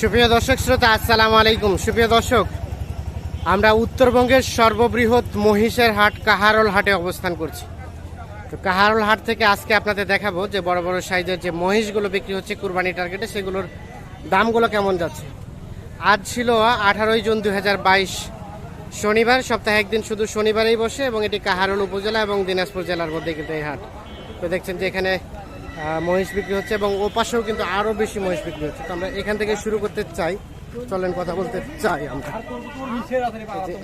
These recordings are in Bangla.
সুপ্রিয় দর্শক শ্রোতা, আসসালামু আলাইকুম। সুপ্রিয় দর্শক, আমরা উত্তরবঙ্গের সর্ববৃহৎ মহিষের হাট কাহারল হাটে অবস্থান করছি। তো কাহারল হাট থেকে আজকে আপনাদের দেখাবো যে বড় বড় সাইজের যে মহিষগুলো বিক্রি হচ্ছে কুরবানি টার্গেটে, সেগুলোর দামগুলো কেমন যাচ্ছে। আজ ছিল আঠারোই জুন দু হাজার বাইশ, শনিবার। সপ্তাহে একদিন শুধু শনিবারেই বসে এবং এটি কাহারল উপজেলা এবং দিনাজপুর জেলার মধ্যে কিন্তু এই হাট। তো দেখছেন যে এখানে মহিষ বিক্রি হচ্ছে এবং ও পাশেও কিন্তু আরও বেশি মহিষ বিক্রি হচ্ছে। তো আমরা এখান থেকে শুরু করতে চাই। চলেন কথা বলতে চাই আমরা।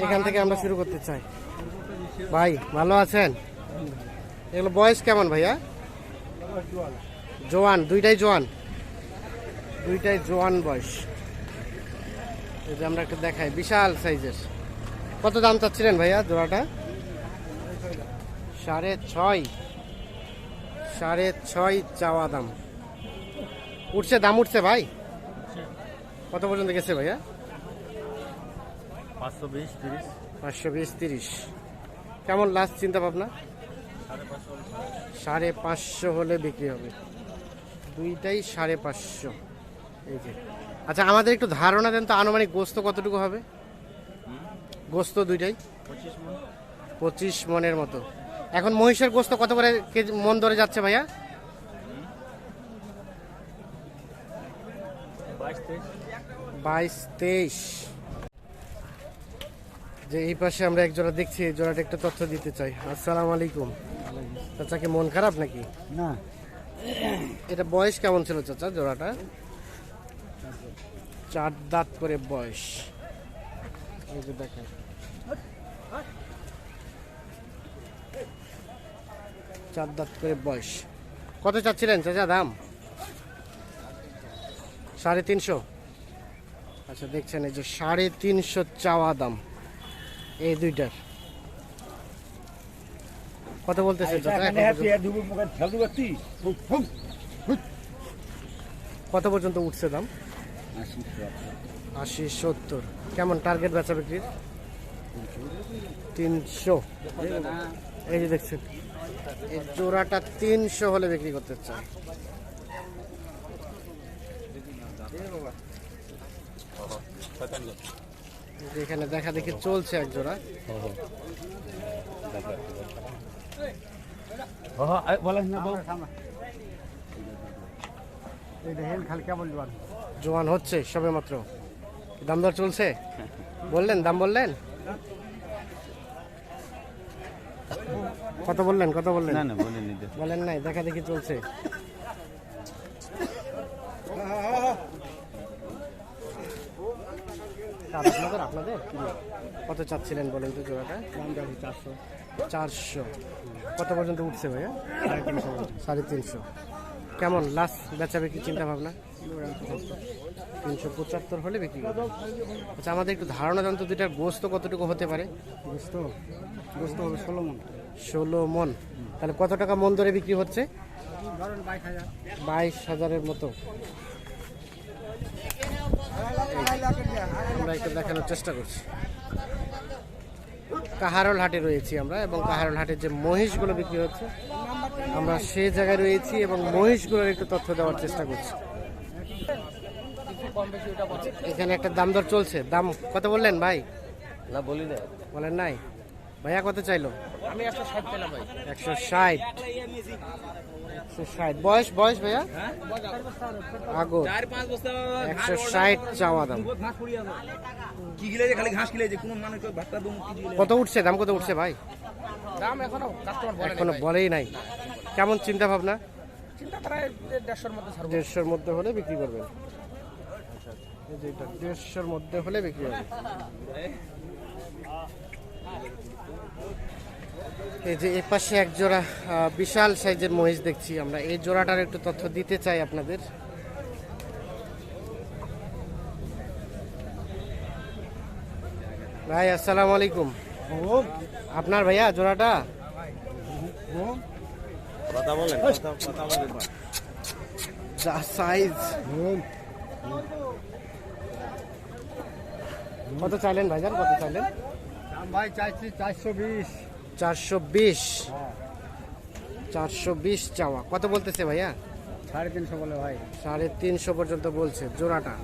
এখান থেকে আমরা শুরু করতে চাই। ভাই, ভালো আছেন? এগুলো বয়স কেমন ভাইয়া? জোয়ান, দুইটাই জোয়ান? দুইটাই জোয়ান বয়স। এই যে আমরা একটু দেখাই, বিশাল সাইজের। কত দাম চাচ্ছিলেন ভাইয়া জোড়াটা? সাড়ে ছয়। সাড়ে ছয় চাওয়া দাম। উঠছে দাম উঠছে ভাই? কত পর্যন্ত গেছে ভাইয়া? পাঁচশো বিশ তিরিশ। পাঁচশো বিশ তিরিশ। কেমন লাস্ট চিন্তা ভাবনা সাড়ে পাঁচশো হলে বিক্রি হবে। দুইটাই সাড়ে পাঁচশো। এই যে। আচ্ছা আমাদের একটু ধারণা দেন তো আনুমানিক গোস্ত কতটুকু হবে? গোস্ত দুইটাই? পঁচিশ পঁচিশ মনের মতো। এখন মহিষের গোস্ত কত করে মন ধরে যাচ্ছে ভাইয়া? বাইশ তেইশ। যে এই পাশে আমরা এক জোড়া দেখছি এই জোড়াটা একটা তথ্য দিতে চাই। আসসালাম আলাইকুম। চাচা কি মন খারাপ নাকি? না। এটা বয়স কেমন ছিল চাচা জোড়াটা? চার দাঁত করে বয়স। এই যে দেখেন। চার দাঁত করে বয়স। কত চাচ্ছিলেন চাচা দাম? সাড়ে তিনশো। আচ্ছা দেখছেন এই যে সাড়ে তিনশো চাওয়া দাম। এই দুইটার। কত বলতেছে পর্যন্ত? কত পর্যন্ত উঠছে দাম? আশি সত্তর। কেমন টার্গেট বেচা বিক্রির? তিনশো। এই যে দেখছেন। এই জোড়াটা তিনশো হলে বিক্রি করতে চাই। এখানে দেখা দেখি চলছে এক জোড়া। জোয়ান। হচ্ছে সবে মাত্র দাম দর চলছে? বললেন দাম বললেন? কত বললেন কত বললেন? না না বলেন বলেন নাই দেখা দেখি চলছে। আপনাদের আপনাদের? কত চাচ্ছিলেন বলেন তো জোড়াটা? চারশো। চারশো কত পর্যন্ত উঠছে ভাইয়া? সাড়ে তিনশো। সাড়ে তিনশো কেমন লাস্ট বেচা বিক্রি চিন্তা ভাবনা? তিনশো পঁচাত্তর হলে বিক্রি করবে। আচ্ছা আমাদের একটু ধারণা জানতো দুইটার গোস্ত কতটুকু হতে পারে? গোস্ত? গোস্ত হবে ষোলো মন। ষোলো মন। তাহলে কত টাকা মন ধরে বিক্রি হচ্ছে? বাইশ হাজারের মতো। আমরা একটু দেখানোর চেষ্টা করছি। কাহারল হাটে রয়েছি আমরা এবং কাহারল হাটের যে মহিষগুলো বিক্রি হচ্ছে আমরা সেই জায়গায় রয়েছি এবং মহিষগুলোর একটু তথ্য দেওয়ার চেষ্টা করছি। এখানে একটা দাম দর চলছে। দাম কত বললেন ভাই? না বলি না বলেন নাই? ভাইয়া কত চাইলো? আমি একশো ষাট পেলাম ভাই। একশো ষাট। একশো ষাট। বয়স বয়স ভাইয়া? আগো একশো ষাট চাওয়া দাম। কি খালি ঘাস গিলে যে কোনো মানুষ ভাতটা দম কত উঠছে? দাম কত উঠছে ভাই? দাম এখনও কাস্টমার এখনও বলেই নাই। কেমন চিন্তা ভাবনা? চিন্তা প্রায় দেড়শোর মধ্যে দেড়শোর মধ্যে হলে বিক্রি করবেন। দেড়শোর মধ্যে হলে বিক্রি হবে। এই যে এ পাশে এক জোড়া বিশাল সাইজের মহিষ দেখছি আমরা। এই জোড়াটার একটু তথ্য দিতে চাই আপনাদের। ভাই আসসালামু আলাইকুম। আপনার ভাইয়া জোড়াটা? কথা বলেন কথা কথা বলেন যা সাইজ কত চাইলেন ভাইজান? কত চাইলেন? ভাই চাইছি চারশো বিশ। চারশো বিশ। চারশো বিশ চাওয়া। কত বলতেছে ভাইয়া? সাড়ে তিনশো বলে ভাই। সাড়ে তিনশো পর্যন্ত বলছে জোড়াটা।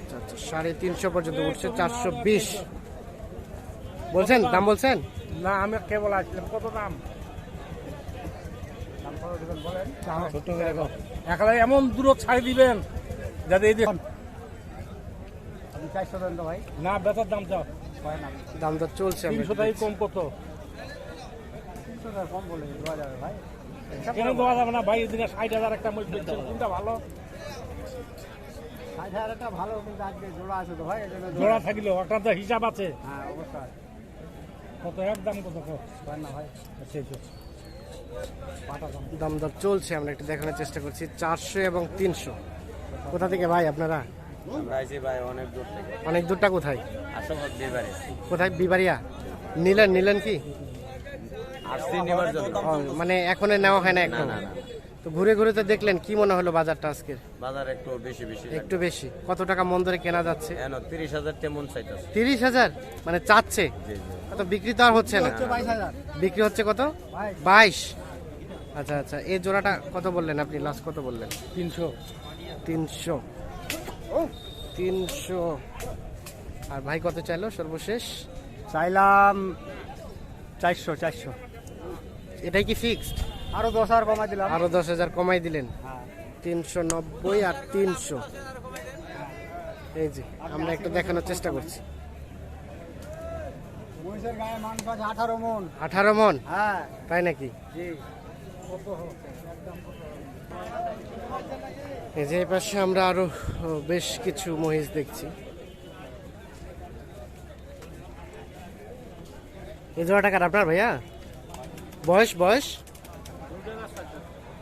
আচ্ছা আচ্ছা সাড়ে তিনশো পর্যন্ত উঠছে চারশো বিশ। বলছেন? দাম? বলছেন? না আমি কেবল আসলাম। কত দাম? একলাই এমন দূর ছাড়ি দিবেন যাতে এই দেখুন চারশো দেন তো ভাই। না বেতার দাম চাও। দাম দর চলছে আমরা তিনশো। কম কত? কম বলে দেওয়া যাবে ভাই। কেন দেওয়া যাবে না? ভাই এদিকে ষাট হাজার একটা বেচছেন কোনটা ভালো? ষাট হাজার একটা ভালো কিন্তু আজকে জোড়া আছে তো ভাই জোড়া থাকলেও একটা তো হিসাব আছে। হ্যাঁ অবশ্যই। কত? এক দাম কত কত না ভাই। আচ্ছা দাম দর চলছে আমরা একটু দেখানোর চেষ্টা করছি চারশো এবং তিনশো। কোথা থেকে ভাই আপনারা? আমরা আইছি ভাই অনেক দূর থেকে। অনেক দূরটা কোথায়? আশাবাদ বিবারে। কোথায়? বিবারিয়া নিলেন নিলেন কি? আসছি নেবার জন্য। মানে এখনও নেওয়া হয় না এখন। তো ঘুরে ঘুরে তো দেখলেন কি মনে হলো বাজারটা আজকের? বাজার একটু বেশি বেশি একটু বেশি। কত টাকা মন ধরে কেনা যাচ্ছে? তিরিশ হাজার তেমন চাইতেছে। তিরিশ হাজার? মানে চাচ্ছে? কত বিক্রি তো আর হচ্ছে না। বিক্রি হচ্ছে কত? বাইশ। বাইশ। আচ্ছা আচ্ছা। এই জোড়াটা কত বললেন আপনি? লাস্ট কত বললেন? তিনশো। তিনশো। তিনশো। আর ভাই কত চাইলো সর্বশেষ? চাইলাম চারশো চারশো। এটাই কি ফিক্সড আরও দশ হাজার কমাই দিলাম। আরও দশ হাজার কমাই দিলেন। হ্যাঁ। তিনশো নব্বই আর তিনশো। এই যে আমরা একটু দেখানোর চেষ্টা করছি। আঠারো মন। আঠারো মন? হ্যাঁ। তাই নাকি? জি। এই যে পাশে আমরা আরও বেশ কিছু মহিষ দেখছি। এই আপনার ভাইয়া? বয়স বয়স?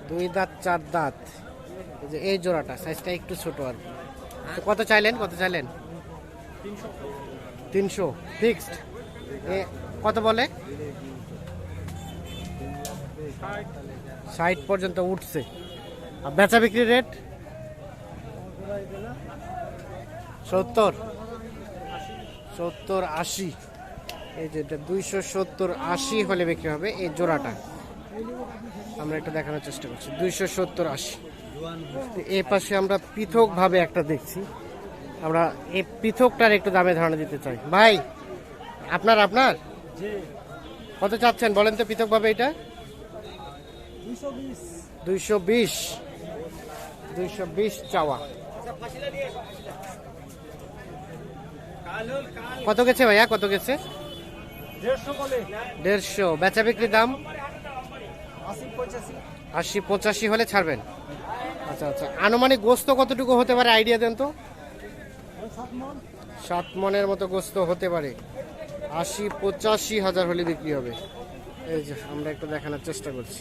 দুই দাঁত, চার দাঁত। এই যে এই জোড়াটা সাইজটা একটু ছোট আর কি। কত চাইলেন? কত চাইলেন? তিনশো। ফিক্সড কত বলে? ষাট পর্যন্ত উঠছে। আর বেচা বিক্রি রেট সত্তর। সত্তর আশি। এই যেটা দুইশো সত্তর আশি হলে বিক্রি হবে এই জোড়াটা। আমরা একটু দেখানোর চেষ্টা করছি। দুইশো সত্তর আশি। তো এই পাশে আমরা পৃথকভাবে একটা দেখছি। আমরা এই পৃথকটার একটু দামে ধারণা দিতে চাই। ভাই আপনার আপনার? কত চাচ্ছেন বলেন তো পৃথকভাবে এটা? দুইশো বিশ। দুইশো বিশ চাওয়া। কত গেছে ভাইয়া? কত গেছে? দেড়শো বেচা বিক্রি দাম? আশি পঁচাশি হলে ছাড়বেন। আচ্ছা আচ্ছা। আনুমানিক গোস্ত কতটুকু হতে পারে? আইডিয়া দেন তো। সাত মনের মতো গোস্ত হতে পারে। আশি পঁচাশি হাজার হলে বিক্রি হবে। এই যে আমরা একটু দেখানোর চেষ্টা করছি।